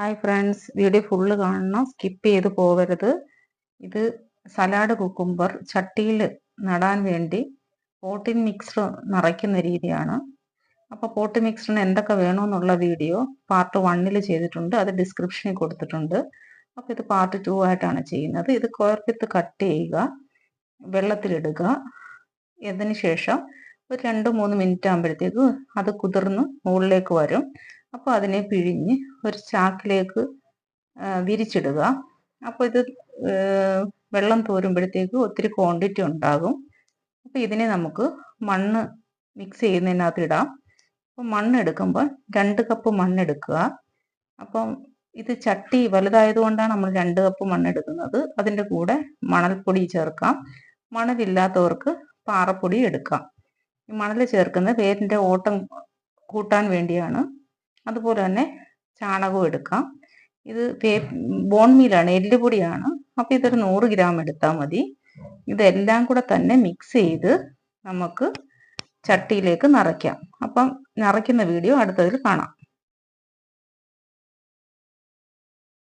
Hi friends video full കാണണം. Skip ചെയ്ത് പോകരുത് ഇത് സലാഡ് കുക്കുംബർ ചട്ടിയിൽ നടാൻ വേണ്ടി പോട്ടിൻ മിക്സർ നിറയ്ക്കുന്ന രീതിയാണ്. അപ്പോൾ പോട്ട് മിക്സറിന് എന്തൊക്കെ വേണമെന്നുള്ള വീഡിയോ പാർട്ട് വണ്ണിൽ ചെയ്തിട്ടുണ്ട്. അത് ഡിസ്ക്രിപ്ഷനിൽ കൊടുത്തിട്ടുണ്ട്. അപ്പോൾ ഇത് പാർട്ട് ടു ആയിട്ടാണ് ചെയ്യുന്നത്. ഇത് കോർപ്പിത്ത് കട്ട് ചെയ്യുക. വെള്ളത്തിലിടുക. അതിന് ശേഷം ഒരു രണ്ട് മൂന്ന് മിനിറ്റ് ആകുമ്പോഴത്തേക്ക് അത് കുതിർന്ന് മുകളിലേക്ക് വരും. അപ്പോൾ അതിനെ പിഴിഞ്ഞ് ഒരു ചാക്കിലേക്ക് വിരിച്ചിടുക. അപ്പോൾ ഇത് വെള്ളം തോരുമ്പോഴത്തേക്ക് ഒത്തിരി ക്വാണ്ടിറ്റി ഉണ്ടാകും. അപ്പോൾ ഇതിനെ നമുക്ക് മണ്ണ് മിക്സ് ചെയ്യുന്നതിനകത്ത് ഇടാം. അപ്പോൾ മണ്ണ് എടുക്കുമ്പോൾ രണ്ട് കപ്പ് മണ്ണെടുക്കുക അപ്പം ഇത് ചട്ടി വലുതായതുകൊണ്ടാണ് നമ്മൾ രണ്ട് കപ്പ് മണ്ണെടുക്കുന്നത് അതിന്റെ കൂടെ മണൽപ്പൊടി ചേർക്കാം. മണലില്ലാത്തവർക്ക് പാറപ്പൊടി എടുക്കാം. ഈ മണൽ ചേർക്കുന്നത് വേരിന്റെ ഓട്ടം കൂട്ടാൻ വേണ്ടിയാണ്. അതുപോലെ തന്നെ ചാണകവും എടുക്കാം. ഇത് ബോൺ മീലാണ് എല്ലുപൊടിയാണ്. അപ്പോൾ ഇതൊരു നൂറ് ഗ്രാം എടുത്താൽ മതി. ഇതെല്ലാം കൂടെ തന്നെ മിക്സ് ചെയ്ത് നമുക്ക് ചട്ടിയിലേക്ക് നിറയ്ക്കാം. അപ്പം നിറയ്ക്കുന്ന വീഡിയോ അടുത്തതിൽ കാണാം.